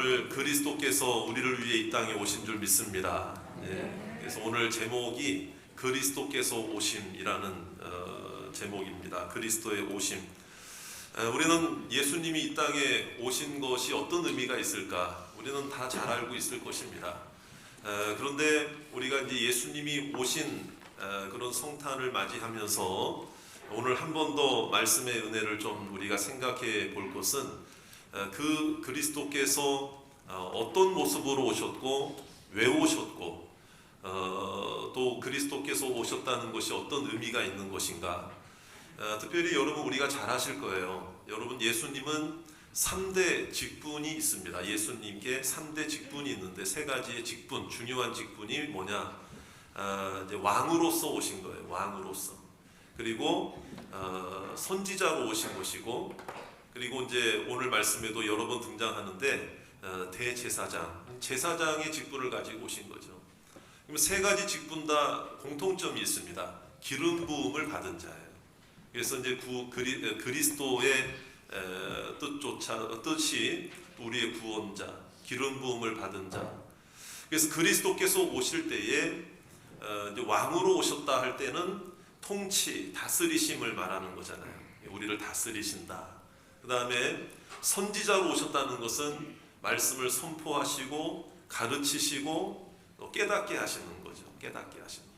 오늘 그리스도께서 우리를 위해 이 땅에 오신 줄 믿습니다. 예, 그래서 오늘 제목이 그리스도께서 오심이라는 어, 제목입니다. 그리스도의 오심. 에, 우리는 예수님이 이 땅에 오신 것이 어떤 의미가 있을까? 우리는 다 잘 알고 있을 것입니다. 에, 그런데 우리가 이제 예수님이 오신 에, 그런 성탄을 맞이하면서 오늘 한 번 더 말씀의 은혜를 좀 우리가 생각해 볼 것은 어, 그 그리스도께서 어, 어떤 모습으로 오셨고 왜 오셨고 어, 또 그리스도께서 오셨다는 것이 어떤 의미가 있는 것인가. 어, 특별히 여러분 우리가 잘 아실 거예요. 여러분 예수님은 3대 직분이 있습니다. 예수님께 3대 직분이 있는데 세 가지의 직분 중요한 직분이 뭐냐? 어, 이제 왕으로서 오신 거예요. 왕으로서. 그리고 어, 선지자로 오신 것이고 그리고 이제 오늘 말씀에도 여러 번 등장하는데 어, 대제사장, 제사장의 직분을 가지고 오신 거죠. 그럼 세 가지 직분 다 공통점이 있습니다. 기름 부음을 받은 자예요. 그래서 이제 구, 그리, 에, 그리스도의 에, 뜻조차 뜻이 우리의 구원자, 기름 부음을 받은 자. 그래서 그리스도께서 오실 때에 어, 왕으로 오셨다 할 때는 통치, 다스리심을 말하는 거잖아요. 우리를 다스리신다. 그 다음에 선지자로 오셨다는 것은 말씀을 선포하시고 가르치시고 또 깨닫게 하시는 거죠. 깨닫게 하시는.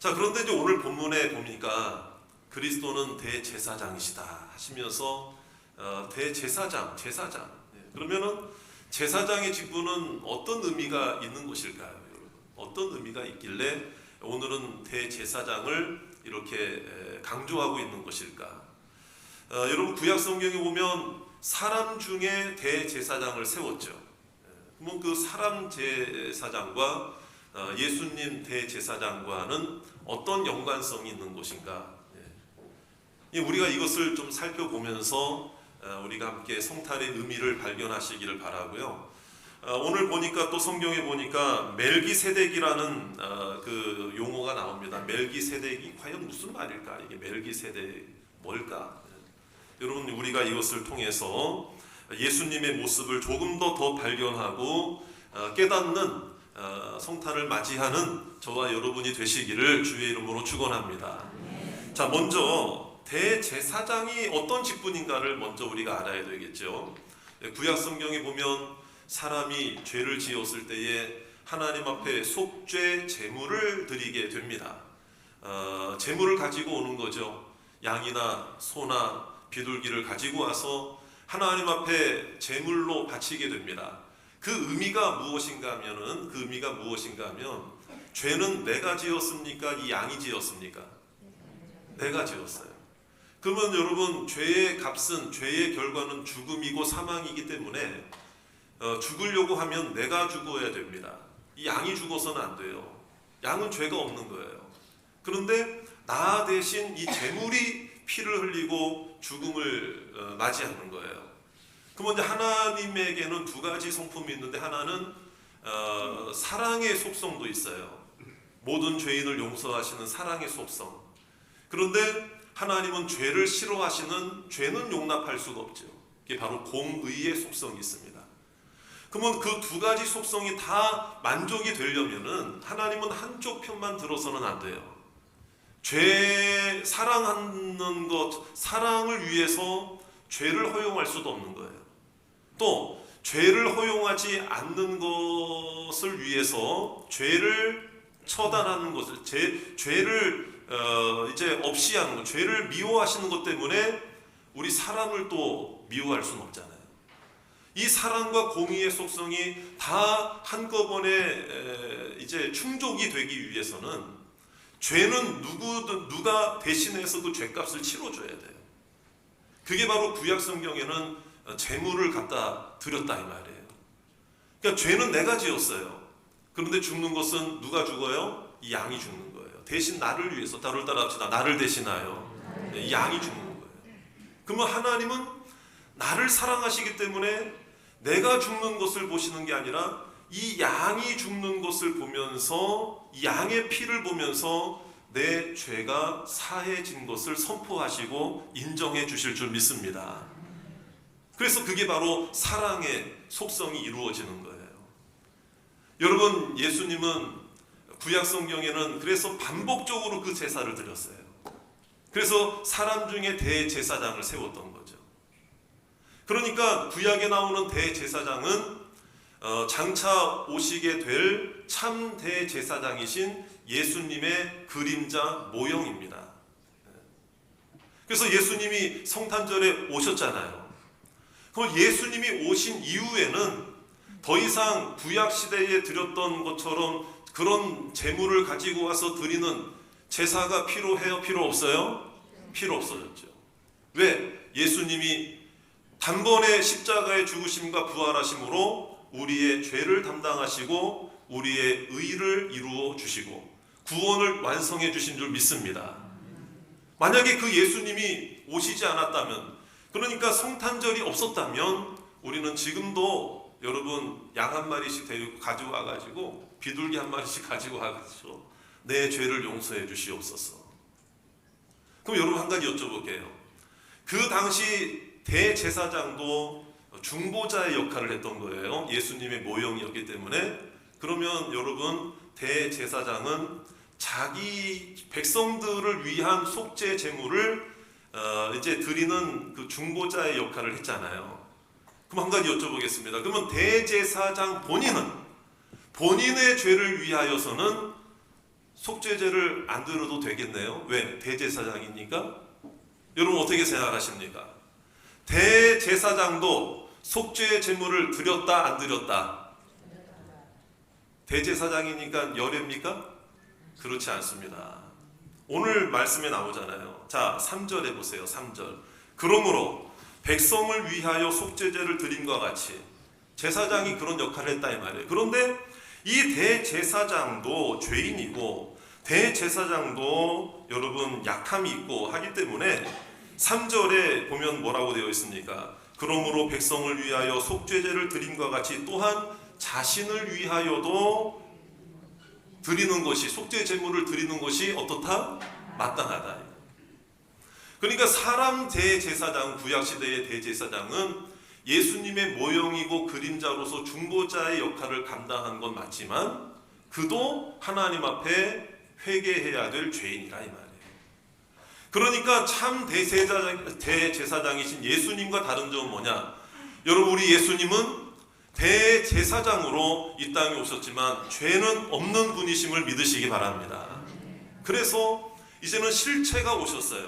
자 그런데 이제 오늘 본문에 보니까 그리스도는 대제사장이시다 하시면서 어, 대제사장, 제사장. 네, 그러면은 제사장의 직분은 어떤 의미가 있는 것일까요, 여러분? 어떤 의미가 있길래 오늘은 대제사장을 이렇게 에, 강조하고 있는 것일까? 어, 여러분 구약 성경에 보면 사람 중에 대제사장을 세웠죠. 예, 그러면 그 사람 제사장과 어, 예수님 대제사장과는 어떤 연관성이 있는 것인가? 예. 예, 우리가 이것을 좀 살펴보면서 어, 우리가 함께 성탄의 의미를 발견하시기를 바라고요. 어, 오늘 보니까 또 성경에 보니까 멜기세덱이라는 어, 그 용어가 나옵니다. 멜기세덱이 과연 무슨 말일까? 이게 멜기세덱 뭘까? 여러분 우리가 이것을 통해서 예수님의 모습을 조금 더 더 발견하고 어, 깨닫는 어, 성탄을 맞이하는 저와 여러분이 되시기를 주의 이름으로 축원합니다. 자 먼저 대제사장이 어떤 직분인가를 먼저 우리가 알아야 되겠죠. 네, 구약 성경에 보면 사람이 죄를 지었을 때에 하나님 앞에 속죄 제물을 드리게 됩니다. 어, 제물을 가지고 오는 거죠. 양이나 소나 비둘기를 가지고 와서 하나님 앞에 제물로 바치게 됩니다. 그 의미가 무엇인가 하면은 그 의미가 무엇인가 하면 죄는 내가 지었습니까? 이 양이 지었습니까? 내가 지었어요. 그러면 여러분 죄의 값은 죄의 결과는 죽음이고 사망이기 때문에 어, 죽으려고 하면 내가 죽어야 됩니다. 이 양이 죽어서는 안 돼요. 양은 죄가 없는 거예요. 그런데 나 대신 이 제물이 피를 흘리고 죽음을 어, 맞이하는 거예요. 그러면 이제 하나님에게는 두 가지 성품이 있는데 하나는 어, 사랑의 속성도 있어요. 모든 죄인을 용서하시는 사랑의 속성. 그런데 하나님은 죄를 싫어하시는 죄는 용납할 수가 없죠. 이게 바로 공의의 속성이 있습니다. 그러면 그 두 가지 속성이 다 만족이 되려면은 하나님은 한쪽 편만 들어서는 안 돼요. 죄 사랑하는 것 사랑을 위해서 죄를 허용할 수도 없는 거예요. 또 죄를 허용하지 않는 것을 위해서 죄를 처단하는 것을 죄 죄를 어, 이제 없이 하는 것, 죄를 미워하시는 것 때문에 우리 사랑을 또 미워할 수는 없잖아요. 이 사랑과 공의의 속성이 다 한꺼번에 에, 이제 충족이 되기 위해서는 죄는 누구든 누가 대신해서 그 죄값을 치러줘야 돼요. 그게 바로 구약 성경에는 재물을 갖다 드렸다 이 말이에요. 그러니까 죄는 내가 지었어요. 그런데 죽는 것은 누가 죽어요? 이 양이 죽는 거예요. 대신 나를 위해서 다룰 따라합시다. 나를 대신하여 이 양이 죽는 거예요. 그러면 하나님은 나를 사랑하시기 때문에 내가 죽는 것을 보시는 게 아니라 이 양이 죽는 것을 보면서 이 양의 피를 보면서 내 죄가 사해진 것을 선포하시고 인정해 주실 줄 믿습니다. 그래서 그게 바로 사랑의 속성이 이루어지는 거예요. 여러분, 예수님은 구약 성경에는 그래서 반복적으로 그 제사를 드렸어요. 그래서 사람 중에 대제사장을 세웠던 거죠. 그러니까 구약에 나오는 대제사장은 어, 장차 오시게 될 참 대제사장이신 예수님의 그림자 모형입니다. 그래서 예수님이 성탄절에 오셨잖아요. 그럼 예수님이 오신 이후에는 더 이상 구약 시대에 드렸던 것처럼 그런 제물을 가지고 와서 드리는 제사가 필요해요? 필요 없어요? 필요 없어졌죠. 왜? 예수님이 단번에 십자가의 죽으심과 부활하심으로 우리의 죄를 담당하시고 우리의 의를 이루어 주시고 구원을 완성해 주신 줄 믿습니다. 만약에 그 예수님이 오시지 않았다면 그러니까 성탄절이 없었다면 우리는 지금도 여러분 양 한 마리씩 데리고 가지고 와가지고 비둘기 한 마리씩 가지고 와가지고 내 죄를 용서해 주시옵소서. 그럼 여러분 한 가지 여쭤볼게요. 그 당시 대제사장도 중보자의 역할을 했던 거예요. 예수님의 모형이었기 때문에 그러면 여러분 대제사장은 자기 백성들을 위한 속죄 제물을 어, 이제 드리는 그 중보자의 역할을 했잖아요. 그럼 한 가지 여쭤보겠습니다. 그러면 대제사장 본인은 본인의 죄를 위하여서는 속죄제를 안 드려도 되겠네요. 왜? 대제사장이니까? 여러분 어떻게 생각하십니까? 대제사장도 속죄 제물을 드렸다 안 드렸다? 대제사장이니까 열애입니까? 그렇지 않습니다. 오늘 말씀에 나오잖아요. 자, 3절에 보세요. 3절. 그러므로 백성을 위하여 속죄제를 드림과 같이 제사장이 그런 역할을 했다 이 말이에요. 그런데 이 대제사장도 죄인이고 대제사장도 여러분 약함이 있고 하기 때문에 3절에 보면 뭐라고 되어 있습니까? 그러므로 백성을 위하여 속죄제를 드림과 같이 또한 자신을 위하여도 드리는 것이 속죄 제물을 드리는 것이 어떻다? 마땅하다. 그러니까 사람 대제사장 구약 시대의 대제사장은 예수님의 모형이고 그림자로서 중보자의 역할을 감당한 건 맞지만 그도 하나님 앞에 회개해야 될 죄인이라 이 말이에요. 그러니까 참 대제사장, 대제사장이신 예수님과 다른 점은 뭐냐? 여러분 우리 예수님은 대제사장으로 이 땅에 오셨지만 죄는 없는 분이심을 믿으시기 바랍니다. 그래서 이제는 실체가 오셨어요.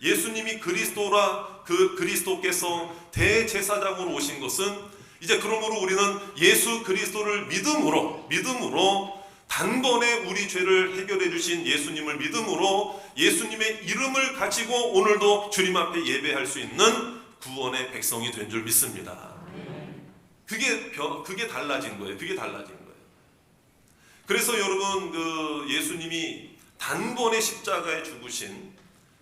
예수님이 그리스도라 그 그리스도께서 대제사장으로 오신 것은 이제 그러므로 우리는 예수 그리스도를 믿음으로 믿음으로 단번에 우리 죄를 해결해 주신 예수님을 믿음으로 예수님의 이름을 가지고 오늘도 주님 앞에 예배할 수 있는 구원의 백성이 된 줄 믿습니다. 그게 변- 그게 달라진 거예요. 그게 달라진 거예요. 그래서 여러분 그 예수님이 단번에 십자가에 죽으신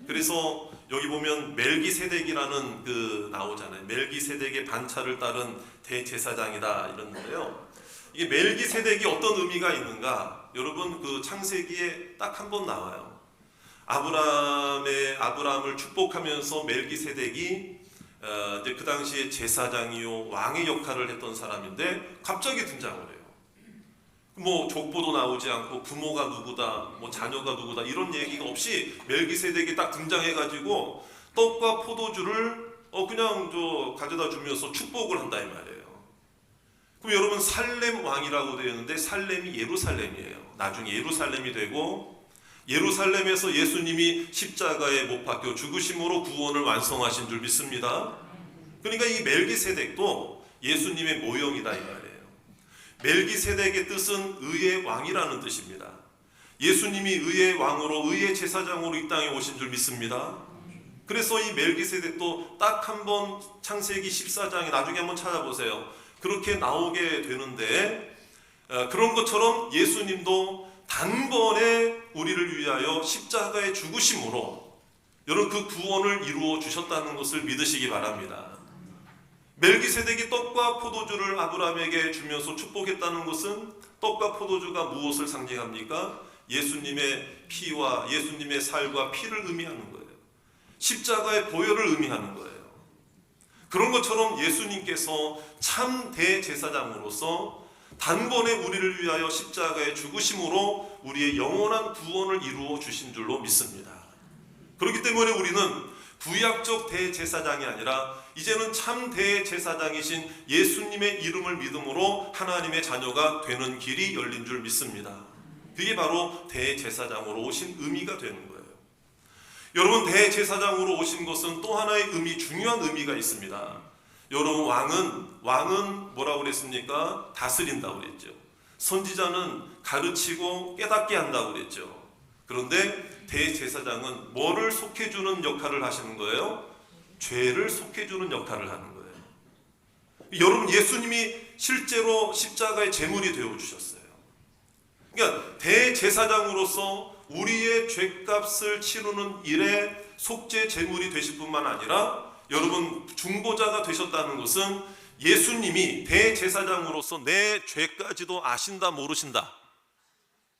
그래서 여기 보면 멜기세덱이라는 그 나오잖아요. 멜기세덱의 반차를 따른 대제사장이다 이러는데요. 이게 멜기세덱이 어떤 의미가 있는가? 여러분 그 창세기에 딱 한 번 나와요. 아브라함의 아브라함을 축복하면서 멜기세덱이 어, 이제 그 당시에 제사장이요 왕의 역할을 했던 사람인데 갑자기 등장을 해요. 뭐 족보도 나오지 않고 부모가 누구다, 뭐 자녀가 누구다 이런 얘기가 없이 멜기세덱이 딱 등장해가지고 떡과 포도주를 어 그냥 저 가져다 주면서 축복을 한다 이 말이에요. 그럼 여러분 살렘 왕이라고 되어 있는데 살렘이 예루살렘이에요. 나중에 예루살렘이 되고 예루살렘에서 예수님이 십자가에 못 박혀 죽으심으로 구원을 완성하신 줄 믿습니다. 그러니까 이 멜기세덱도 예수님의 모형이다 이 말이에요. 멜기세덱의 뜻은 의의 왕이라는 뜻입니다. 예수님이 의의 왕으로 의의 제사장으로 이 땅에 오신 줄 믿습니다. 그래서 이 멜기세덱도 딱 한 번 창세기 14장에 나중에 한번 찾아보세요. 그렇게 나오게 되는데 어, 그런 것처럼 예수님도 단번에 우리를 위하여 십자가에 죽으심으로 여러분 그 구원을 이루어 주셨다는 것을 믿으시기 바랍니다. 멜기세덱이 떡과 포도주를 아브라함에게 주면서 축복했다는 것은 떡과 포도주가 무엇을 상징합니까? 예수님의 피와 예수님의 살과 피를 의미하는 거예요. 십자가의 보혈을 의미하는 거예요. 그런 것처럼 예수님께서 참 대제사장으로서 단번에 우리를 위하여 십자가에 죽으심으로 우리의 영원한 구원을 이루어 주신 줄로 믿습니다. 그렇기 때문에 우리는 구약적 대제사장이 아니라 이제는 참 대제사장이신 예수님의 이름을 믿음으로 하나님의 자녀가 되는 길이 열린 줄 믿습니다. 그게 바로 대제사장으로 오신 의미가 되는 거예요. 여러분 대제사장으로 오신 것은 또 하나의 의미 중요한 의미가 있습니다. 여러분 왕은 왕은 뭐라고 그랬습니까? 다스린다고 그랬죠. 선지자는 가르치고 깨닫게 한다고 그랬죠. 그런데 대제사장은 뭐를 속해 주는 역할을 하시는 거예요? 죄를 속해 주는 역할을 하는 거예요. 여러분 예수님이 실제로 십자가의 제물이 되어 주셨어요. 그러니까 대제사장으로서 우리의 죄값을 치르는 일에 속죄 제물이 되실 뿐만 아니라 여러분 중보자가 되셨다는 것은 예수님이 대제사장으로서 내 죄까지도 아신다 모르신다.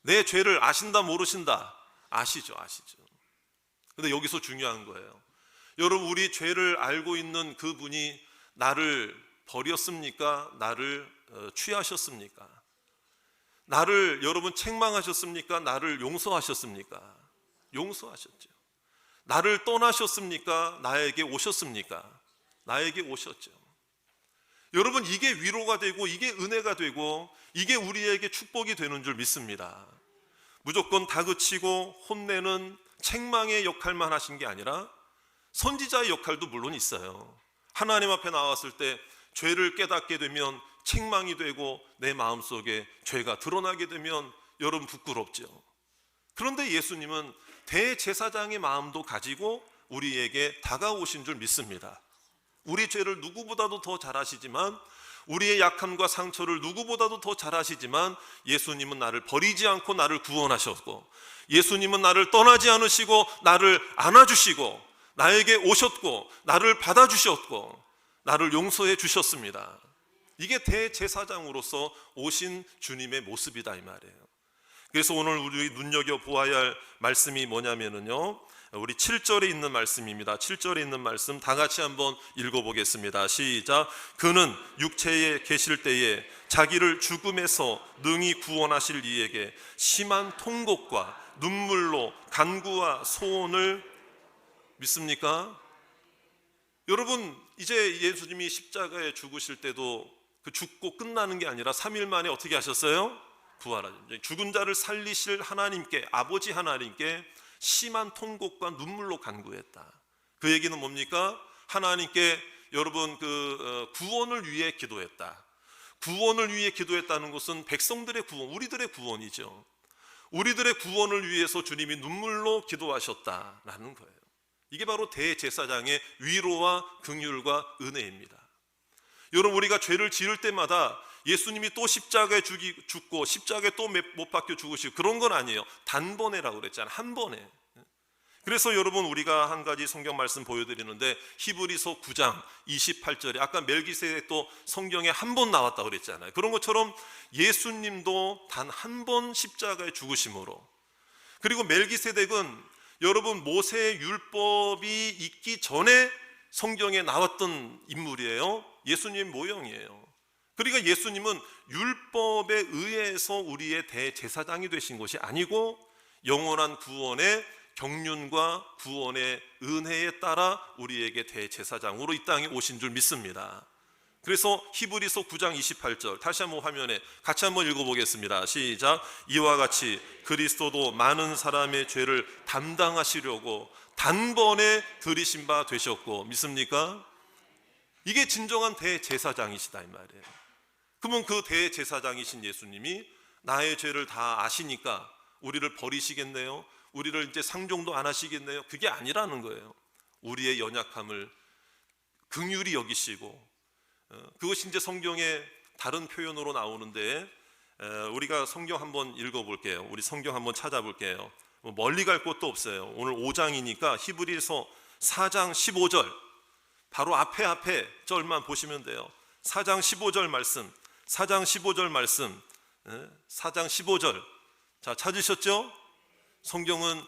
내 죄를 아신다 모르신다. 아시죠, 아시죠. 근데 여기서 중요한 거예요. 여러분 우리 죄를 알고 있는 그분이 나를 버렸습니까? 나를 어, 취하셨습니까? 나를 여러분 책망하셨습니까? 나를 용서하셨습니까? 용서하셨죠. 나를 떠나셨습니까? 나에게 오셨습니까? 나에게 오셨죠. 여러분 이게 위로가 되고 이게 은혜가 되고 이게 우리에게 축복이 되는 줄 믿습니다. 무조건 다그치고 혼내는 책망의 역할만 하신 게 아니라 선지자의 역할도 물론 있어요. 하나님 앞에 나왔을 때 죄를 깨닫게 되면 책망이 되고 내 마음속에 죄가 드러나게 되면 여러분 부끄럽죠. 그런데 예수님은 대제사장의 마음도 가지고 우리에게 다가오신 줄 믿습니다. 우리 죄를 누구보다도 더 잘 아시지만 우리의 약함과 상처를 누구보다도 더 잘 아시지만 예수님은 나를 버리지 않고 나를 구원하셨고 예수님은 나를 떠나지 않으시고 나를 안아주시고 나에게 오셨고 나를 받아주셨고 나를 용서해 주셨습니다. 이게 대제사장으로서 오신 주님의 모습이다 이 말이에요. 그래서 오늘 우리 눈여겨 보아야 할 말씀이 뭐냐면은요. 우리 7절에 있는 말씀입니다. 7절에 있는 말씀 다 같이 한번 읽어 보겠습니다. 시작. 그는 육체에 계실 때에 자기를 죽음에서 능히 구원하실 이에게 심한 통곡과 눈물로 간구와 소원을 믿습니까? 여러분 이제 예수님이 십자가에 죽으실 때도 그 죽고 끝나는 게 아니라 3일 만에 어떻게 하셨어요? 부활하죠. 죽은 자를 살리실 하나님께 아버지 하나님께 심한 통곡과 눈물로 간구했다. 그 얘기는 뭡니까? 하나님께 여러분 그 어, 구원을 위해 기도했다. 구원을 위해 기도했다는 것은 백성들의 구원, 우리들의 구원이죠. 우리들의 구원을 위해서 주님이 눈물로 기도하셨다라는 거예요. 이게 바로 대제사장의 위로와 긍휼과 은혜입니다. 여러분 우리가 죄를 지을 때마다 예수님이 또 십자가에 죽이, 죽고 십자가에 또 못 박혀 죽으시고 그런 건 아니에요. 단번에라고 그랬잖아요. 한 번에. 그래서 여러분 우리가 한 가지 성경 말씀 보여드리는데 히브리서 9장 28절에 아까 멜기세덱 또 성경에 한 번 나왔다 그랬잖아요. 그런 것처럼 예수님도 단 한 번 십자가에 죽으심으로 그리고 멜기세덱은 여러분 모세의 율법이 있기 전에 성경에 나왔던 인물이에요. 예수님 모형이에요. 그러니까 예수님은 율법에 의해서 우리의 대제사장이 되신 것이 아니고 영원한 구원의 경륜과 구원의 은혜에 따라 우리에게 대제사장으로 이 땅에 오신 줄 믿습니다. 그래서 히브리서 9장 28절 다시 한번 화면에 같이 한번 읽어보겠습니다. 시작. 이와 같이 그리스도도 많은 사람의 죄를 담당하시려고 단번에 들이신 바 되셨고 믿습니까? 이게 진정한 대제사장이시다 이 말이에요. 그러면 그 대제사장이신 예수님이 나의 죄를 다 아시니까 우리를 버리시겠네요. 우리를 이제 상종도 안 하시겠네요. 그게 아니라는 거예요. 우리의 연약함을 긍휼히 여기시고 어, 그것이 이제 성경의 다른 표현으로 나오는데 우리가 성경 한번 읽어볼게요. 우리 성경 한번 찾아볼게요. 뭐 멀리 갈 곳도 없어요. 오늘 5장이니까 히브리서 4장 15절 바로 앞에 앞에 절만 보시면 돼요. 4장 15절 말씀, 4장 15절 말씀, 4장 15절. 자, 찾으셨죠? 성경은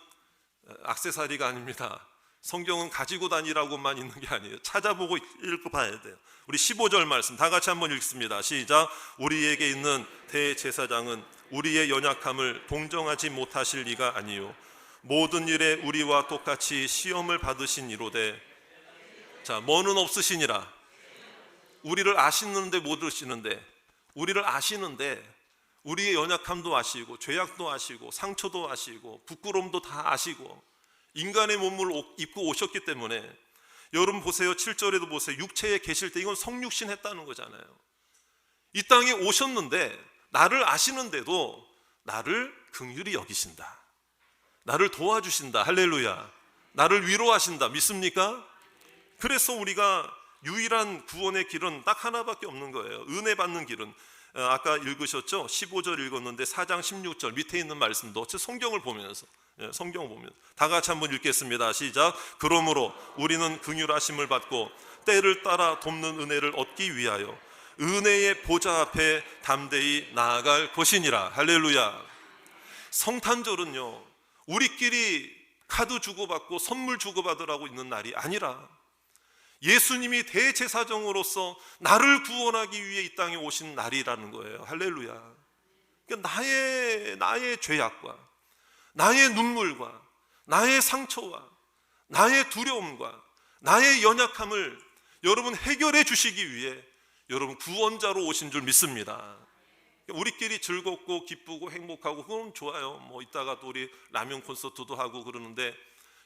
악세사리가 아닙니다. 성경은 가지고 다니라고만 있는 게 아니에요. 찾아보고 읽고 봐야 돼요. 우리 15절 말씀 다 같이 한번 읽습니다. 시작. 우리에게 있는 대제사장은 우리의 연약함을 동정하지 못하실 리가 아니요 모든 일에 우리와 똑같이 시험을 받으신 이로되 자, 뭐는 없으시니라. 우리를 아시는데 못 들으시는데 우리를 아시는데 우리의 연약함도 아시고 죄악도 아시고 상처도 아시고 부끄러움도 다 아시고 인간의 몸을 오- 입고 오셨기 때문에 여러분 보세요. 7절에도 보세요. 육체에 계실 때 이건 성육신 했다는 거잖아요. 이 땅에 오셨는데 나를 아시는데도 나를 긍휼히 여기신다. 나를 도와주신다. 할렐루야. 나를 위로하신다. 믿습니까? 그래서 우리가 유일한 구원의 길은 딱 하나밖에 없는 거예요. 은혜 받는 길은 어, 아까 읽으셨죠? 15절 읽었는데 4장 16절 밑에 있는 말씀도 저 성경을 보면서 예, 성경 보면 다 같이 한번 읽겠습니다. 시작. 그러므로 우리는 긍휼하심을 받고 때를 따라 돕는 은혜를 얻기 위하여 은혜의 보좌 앞에 담대히 나아갈 것이니라. 할렐루야. 성탄절은요. 우리끼리 카드 주고받고 선물 주고받으라고 있는 날이 아니라 예수님이 대제사장으로서 나를 구원하기 위해 이 땅에 오신 날이라는 거예요. 할렐루야. 그러니까 나의 나의 죄악과 나의 눈물과 나의 상처와 나의 두려움과 나의 연약함을 여러분 해결해 주시기 위해 여러분 구원자로 오신 줄 믿습니다. 우리끼리 즐겁고 기쁘고 행복하고 그건 좋아요. 뭐 이따가 또 우리 라면 콘서트도 하고 그러는데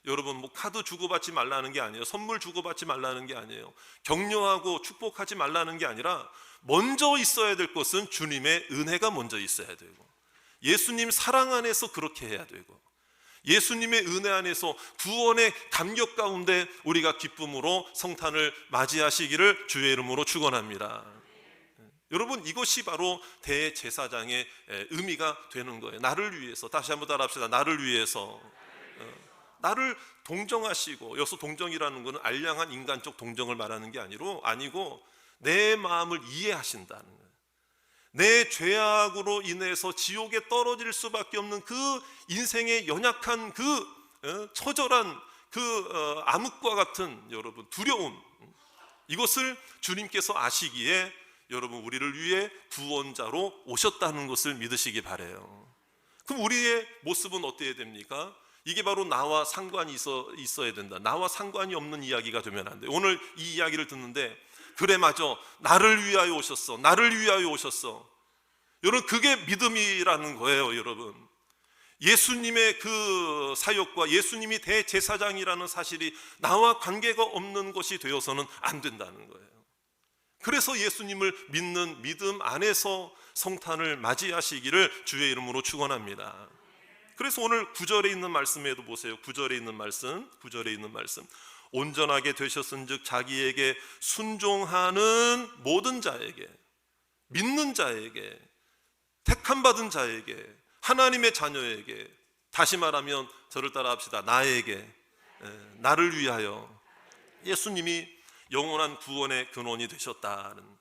여러분 뭐 카드 주고받지 말라는 게 아니에요. 선물 주고받지 말라는 게 아니에요. 격려하고 축복하지 말라는 게 아니라 먼저 있어야 될 것은 주님의 은혜가 먼저 있어야 되고 예수님 사랑 안에서 그렇게 해야 되고 예수님의 은혜 안에서 구원의 감격 가운데 우리가 기쁨으로 성탄을 맞이하시기를 주의 이름으로 축원합니다. 여러분 이것이 바로 대제사장의 에, 의미가 되는 거예요. 나를 위해서 다시 한번 따라합시다. 나를 위해서 어, 나를 동정하시고 여기서 동정이라는 것은 알량한 인간적 동정을 말하는 게 아니로 아니고 내 마음을 이해하신다는 거예요. 내 죄악으로 인해서 지옥에 떨어질 수밖에 없는 그 인생의 연약한 그 어, 처절한 그 어, 암흑과 같은 여러분 두려움 이것을 주님께서 아시기에 여러분 우리를 위해 구원자로 오셨다는 것을 믿으시기 바래요. 그럼 우리의 모습은 어때야 됩니까? 이게 바로 나와 상관이 있어 있어야 된다. 나와 상관이 없는 이야기가 되면 안 돼. 오늘 이 이야기를 듣는데 그래 맞아. 나를 위하여 오셨어. 나를 위하여 오셨어. 여러분 그게 믿음이라는 거예요, 여러분. 예수님의 그 사역과 예수님이 대제사장이라는 사실이 나와 관계가 없는 것이 되어서는 안 된다는 거예요. 그래서 예수님을 믿는 믿음 안에서 성탄을 맞이하시기를 주의 이름으로 축원합니다. 그래서 오늘 구절에 있는 말씀에도 보세요. 구절에 있는 말씀, 구절에 있는 말씀. 온전하게 되셨은즉 자기에게 순종하는 모든 자에게 믿는 자에게 택함 받은 자에게 하나님의 자녀에게 다시 말하면 저를 따라합시다. 나에게 에, 나를 위하여 예수님이 영원한 구원의 근원이 되셨다는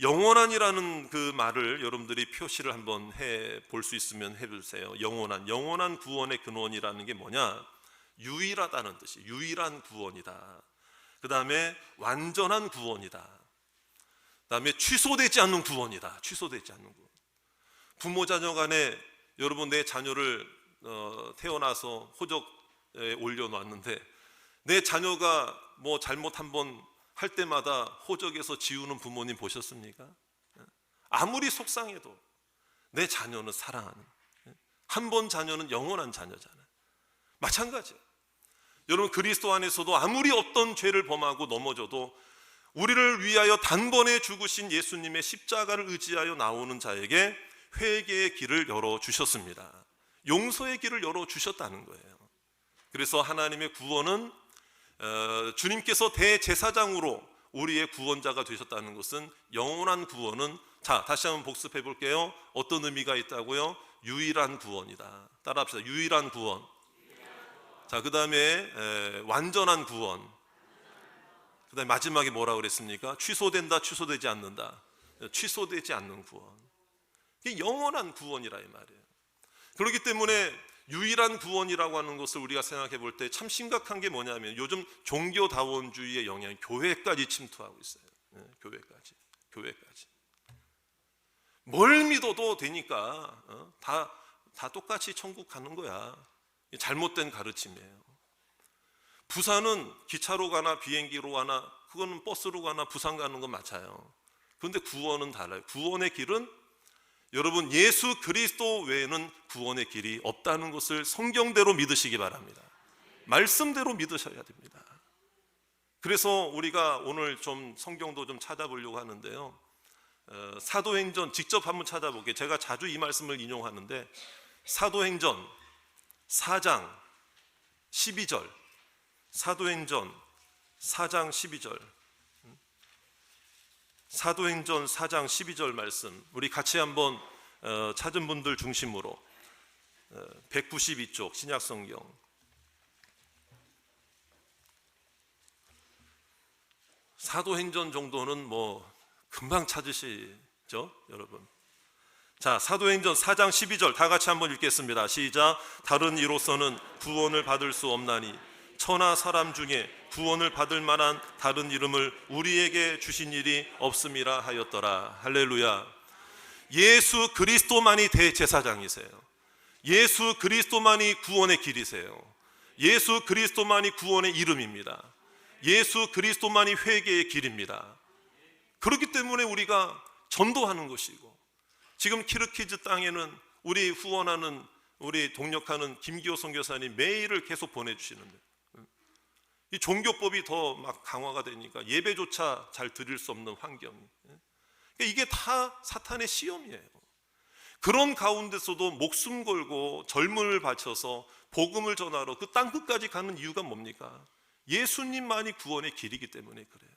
영원한이라는 그 말을 여러분들이 표시를 한번 해 볼 수 있으면 해 주세요. 영원한 영원한 구원의 근원이라는 게 뭐냐? 유일하다는 뜻이 유일한 구원이다. 그 다음에 완전한 구원이다. 그 다음에 취소되지 않는 구원이다. 취소되지 않는 구원. 부모 자녀 간에 여러분 내 자녀를 어, 태어나서 호적에 올려놨는데 내 자녀가 뭐 잘못 한번 할 때마다 호적에서 지우는 부모님 보셨습니까? 아무리 속상해도 내 자녀는 사랑하는 한 번 자녀는 영원한 자녀잖아요. 마찬가지예요. 여러분 그리스도 안에서도 아무리 어떤 죄를 범하고 넘어져도 우리를 위하여 단번에 죽으신 예수님의 십자가를 의지하여 나오는 자에게 회개의 길을 열어 주셨습니다. 용서의 길을 열어 주셨다는 거예요. 그래서 하나님의 구원은 어, 주님께서 대제사장으로 우리의 구원자가 되셨다는 것은 영원한 구원은 자 다시 한번 복습해 볼게요. 어떤 의미가 있다고요? 유일한 구원이다. 따라합시다. 유일한 구원. 자, 그 다음에 완전한 구원. 그 다음에 마지막에 뭐라 그랬습니까? 취소된다, 취소되지 않는다. 취소되지 않는 구원. 이게 영원한 구원이라 이 말이에요. 그렇기 때문에 유일한 구원이라고 하는 것을 우리가 생각해 볼 때 참 심각한 게 뭐냐면 요즘 종교다원주의의 영향이 교회까지 침투하고 있어요. 예, 교회까지, 교회까지. 뭘 믿어도 되니까 어? 다, 다 똑같이 천국 가는 거야. 이 잘못된 가르침이에요. 부산은 기차로 가나 비행기로 가나 그거는 버스로 가나 부산 가는 건 맞아요. 그런데 구원은 달라요. 구원의 길은 여러분 예수 그리스도 외에는 구원의 길이 없다는 것을 성경대로 믿으시기 바랍니다. 말씀대로 믿으셔야 됩니다. 그래서 우리가 오늘 좀 성경도 좀 찾아보려고 하는데요. 어, 사도행전 직접 한번 찾아볼게요. 제가 자주 이 말씀을 인용하는데 사도행전 4장 12절 사도행전 4장 12절 사도행전 4장 12절 말씀. 우리 같이 한번 어, 찾은 분들 중심으로 어, 192쪽 신약성경. 사도행전 정도는 뭐 금방 찾으시죠 여러분? 자 사도행전 4장 12절 다 같이 한번 읽겠습니다. 시작. 다른 이로서는 구원을 받을 수 없나니 천하 사람 중에 구원을 받을 만한 다른 이름을 우리에게 주신 일이 없음이라 하였더라. 할렐루야. 예수 그리스도만이 대제사장이세요. 예수 그리스도만이 구원의 길이세요. 예수 그리스도만이 구원의 이름입니다. 예수 그리스도만이 회개의 길입니다. 그렇기 때문에 우리가 전도하는 것이고 지금 키르키즈 땅에는 우리 후원하는 우리 동력하는 김기호 선교사님 메일을 계속 보내주시는데 이 종교법이 더 막 강화가 되니까 예배조차 잘 드릴 수 없는 환경이 그러니까 이게 다 사탄의 시험이에요. 그런 가운데서도 목숨 걸고 젊음을 바쳐서 복음을 전하러 그 땅 끝까지 가는 이유가 뭡니까? 예수님만이 구원의 길이기 때문에 그래요.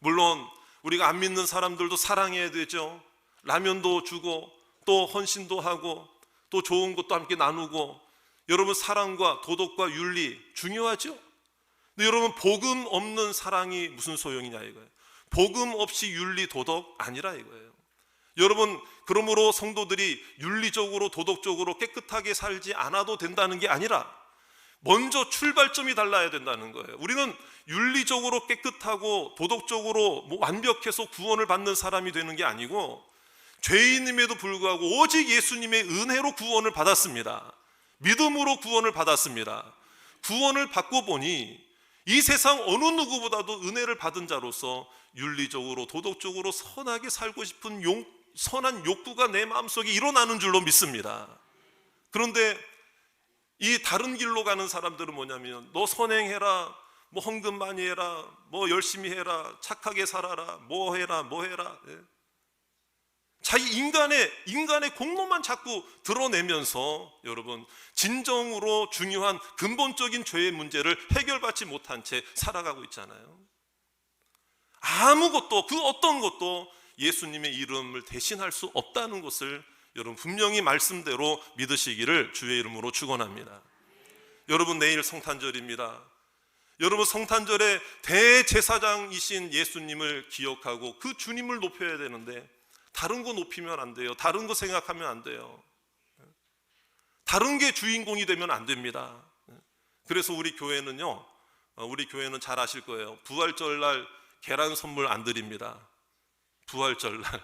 물론 우리가 안 믿는 사람들도 사랑해야 되죠. 라면도 주고 또 헌신도 하고 또 좋은 것도 함께 나누고 여러분 사랑과 도덕과 윤리 중요하죠. 근데 여러분 복음 없는 사랑이 무슨 소용이냐 이거예요. 복음 없이 윤리 도덕 아니라 이거예요. 여러분 그러므로 성도들이 윤리적으로 도덕적으로 깨끗하게 살지 않아도 된다는 게 아니라 먼저 출발점이 달라야 된다는 거예요. 우리는 윤리적으로 깨끗하고 도덕적으로 뭐 완벽해서 구원을 받는 사람이 되는 게 아니고 죄인임에도 불구하고 오직 예수님의 은혜로 구원을 받았습니다. 믿음으로 구원을 받았습니다. 구원을 받고 보니 이 세상 어느 누구보다도 은혜를 받은 자로서 윤리적으로 도덕적으로 선하게 살고 싶은 용, 선한 욕구가 내 마음속에 일어나는 줄로 믿습니다. 그런데 이 다른 길로 가는 사람들은 뭐냐면 너 선행해라, 뭐 헌금 많이 해라, 뭐 열심히 해라, 착하게 살아라, 뭐 해라, 뭐 해라. 예. 자기 인간의 인간의 공로만 자꾸 드러내면서 여러분 진정으로 중요한 근본적인 죄의 문제를 해결받지 못한 채 살아가고 있잖아요. 아무것도 그 어떤 것도 예수님의 이름을 대신할 수 없다는 것을 여러분 분명히 말씀대로 믿으시기를 주의 이름으로 축원합니다. 여러분 내일 성탄절입니다. 여러분 성탄절에 대제사장이신 예수님을 기억하고 그 주님을 높여야 되는데 다른 거 높이면 안 돼요. 다른 거 생각하면 안 돼요. 다른 게 주인공이 되면 안 됩니다. 그래서 우리 교회는요, 어, 우리 교회는 잘 아실 거예요. 부활절 날 계란 선물 안 드립니다. 부활절 날.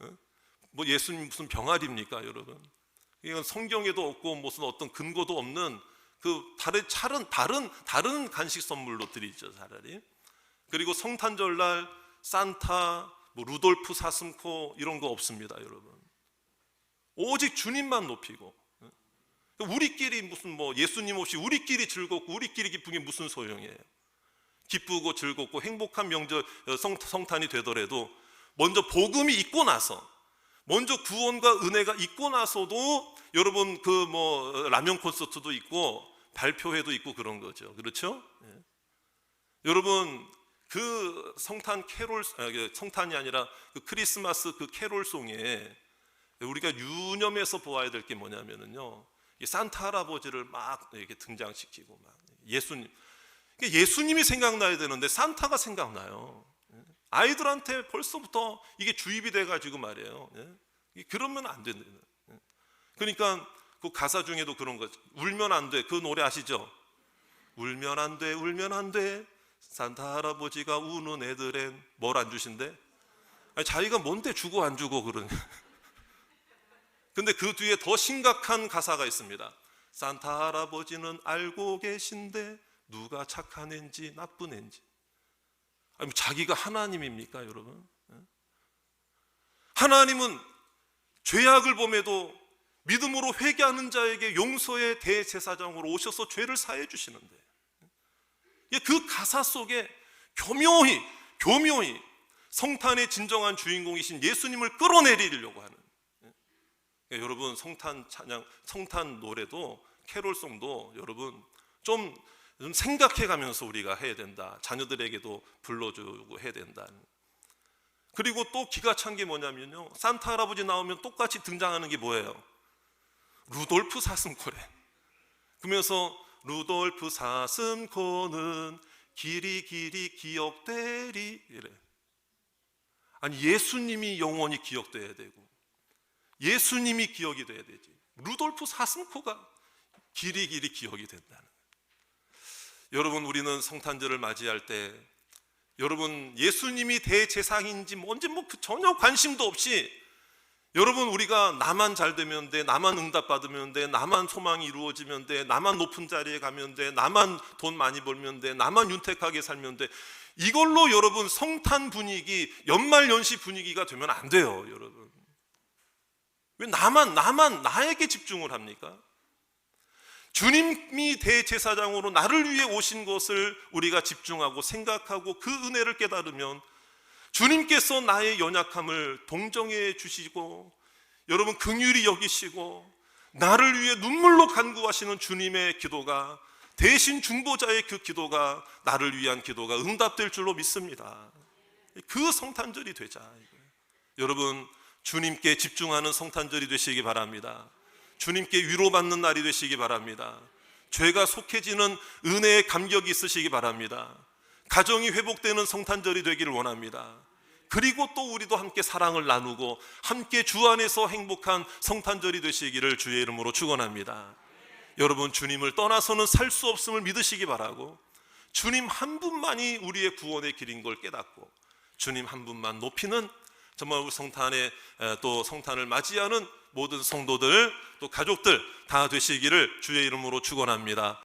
어? 뭐 예수님 무슨 병아리입니까, 여러분? 이건 성경에도 없고 무슨 어떤 근거도 없는 그 다른 다른 다른 다른 간식 선물로 드리죠, 차라리. 그리고 성탄절 날 산타 뭐 루돌프 사슴코 이런 거 없습니다, 여러분. 오직 주님만 높이고 우리끼리 무슨 뭐 예수님 없이 우리끼리 즐겁고 우리끼리 기쁜 게 무슨 소용이에요? 기쁘고 즐겁고 행복한 명절 어, 성, 성탄이 되더라도 먼저 복음이 있고 나서 먼저 구원과 은혜가 있고 나서도 여러분 그 뭐 라면 콘서트도 있고 발표회도 있고 그런 거죠. 그렇죠? 예. 여러분 그 성탄 캐롤 아, 그 성탄이 아니라 그 크리스마스 그 캐롤송에 우리가 유념해서 보아야 될 게 뭐냐면은요. 이 산타 할아버지를 막 이렇게 등장시키고 막 예수님 그러니까 예수님이 생각나야 되는데 산타가 생각나요. 예. 아이들한테 벌써부터 이게 주입이 돼 가지고 말이에요. 예. 그러면 안 된다. 예. 그러니까 그 가사 중에도 그런 거 울면 안 돼. 그 노래 아시죠? 울면 안 돼, 울면 안 돼. 산타 할아버지가 우는 애들엔 뭘 안 주신대? 아니, 자기가 뭔데 주고 안 주고 그러냐. 근데 그 뒤에 더 심각한 가사가 있습니다. 산타 할아버지는 알고 계신데 누가 착한 앤지 나쁜 앤지. 아니, 뭐 자기가 하나님입니까, 여러분? 예? 하나님은 죄악을 범해도 믿음으로 회개하는 자에게 용서의 대제사장으로 오셔서 죄를 사해 주시는데 예, 그 가사 속에 교묘히 교묘히 성탄의 진정한 주인공이신 예수님을 끌어내리려고 하는. 예, 여러분 성탄 찬양 성탄 노래도 캐롤송도 여러분 좀, 좀 생각해 가면서 우리가 해야 된다. 자녀들에게도 불러주고 해야 된다. 그리고 또 기가 찬 게 뭐냐면요. 산타 할아버지 나오면 똑같이 등장하는 게 뭐예요? 루돌프 사슴코래 그러면서 루돌프 사슴코는 길이 길이 기억되리. 이래. 아니 예수님이 영원히 기억돼야 되고 예수님이 기억이 돼야 되지. 루돌프 사슴코가 길이 길이 기억이 된다는. 여러분 우리는 성탄절을 맞이할 때 여러분 예수님이 대제사장인지 뭔지 뭐그 전혀 관심도 없이 여러분 우리가 나만 잘 되면 돼 나만 응답 받으면 돼 나만 소망이 이루어지면 돼 나만 높은 자리에 가면 돼 나만 돈 많이 벌면 돼 나만 윤택하게 살면 돼 이걸로 여러분 성탄 분위기 연말 연시 분위기가 되면 안 돼요 여러분 왜 나만 나만 나에게 집중을 합니까? 주님이 대제사장으로 나를 위해 오신 것을 우리가 집중하고 생각하고 그 은혜를 깨달으면 주님께서 나의 연약함을 동정해 주시고 여러분 긍휼히 여기시고 나를 위해 눈물로 간구하시는 주님의 기도가 대신 중보자의 그 기도가 나를 위한 기도가 응답될 줄로 믿습니다. 그 성탄절이 되자. 여러분 주님께 집중하는 성탄절이 되시기 바랍니다. 주님께 위로받는 날이 되시기 바랍니다. 죄가 속해지는 은혜의 감격이 있으시기 바랍니다. 가정이 회복되는 성탄절이 되기를 원합니다. 그리고 또 우리도 함께 사랑을 나누고 함께 주 안에서 행복한 성탄절이 되시기를 주의 이름으로 축원합니다. 여러분 주님을 떠나서는 살 수 없음을 믿으시기 바라고 주님 한 분만이 우리의 구원의 길인 걸 깨닫고 주님 한 분만 높이는 정말 성탄에 에, 또 성탄을 맞이하는 모든 성도들 또 가족들 다 되시기를 주의 이름으로 축원합니다.